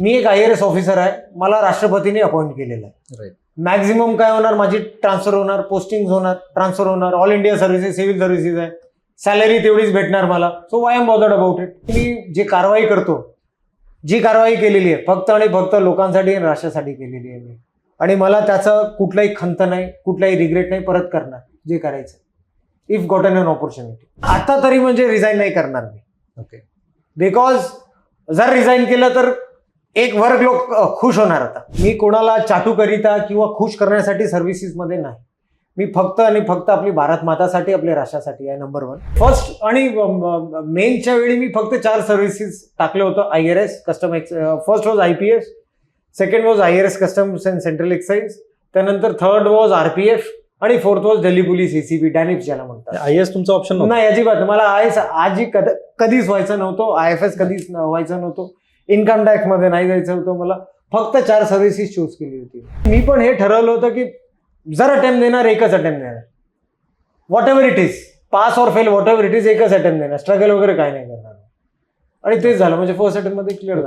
मी एक I R S officer आहे. मला राष्ट्रपतीने अपॉइंट केलेलं आहे. मॅक्झिमम काय होणार? माझी ट्रान्सफर होणार पोस्टिंग होणार ट्रान्सफर होणार. All India services civil services आहे. सॅलरी तेवढीच भेटणार मला. So why am bothered about it मी जी कारवाई करतो जी कारवाई केलेली आहे फक्त आणि फक्त लोकांसाठी आणि राष्ट्रासाठी केलेली आहे मी. आणि मला त्याचं कुठलाही खंत नाही कुठलाही रिग्रेट नाही परत करणार जे करायचं इफ गॉटन अन ऑपॉर्च्युनिटी आता तरी म्हणजे रिझाईन नाही करणार मी. ओके बिकॉज जर रिझाईन केलं तर एक वर्ग लोक खुश होणार आता. मी कोणाला चाटूकरिता किंवा खुश करण्यासाठी सर्व्हिसेसमध्ये नाही. मी फक्त आणि फक्त आपली भारत मातासाठी आपल्या राष्ट्रासाठी आहे नंबर वन फर्स्ट आणि मेनच्या वेळी मी फक्त चार सर्व्हिसेस टाकलं होतं. I R S custom ex first was I P S second was I R S customs and central excise त्यानंतर third was R P F आणि fourth was Delhi police ACB DANIPS ज्याला म्हणतात. I S तुमचा option नव्हता. नाही अजिबात. मला I S आजही कद कधीच व्हायचं नव्हतं. आय एफ एस कधीच व्हायचं नव्हतं. इन्कम टॅक्समध्ये नाही जायचं होतं मला. फक्त चार सर्व्हिसेस चूज केली होती. मी पण हे ठरवलं होतं की जर अटेम्प्ट देणार एकच अटेम्प्ट देणार. Whatever it is pass or fail whatever it is एकच अटेम्प्ट देणार. स्ट्रगल वगैरे काय नाही करणार. आणि तेच झालं. म्हणजे फर्स्ट अटेम्प्टमध्ये क्लिअर झालं.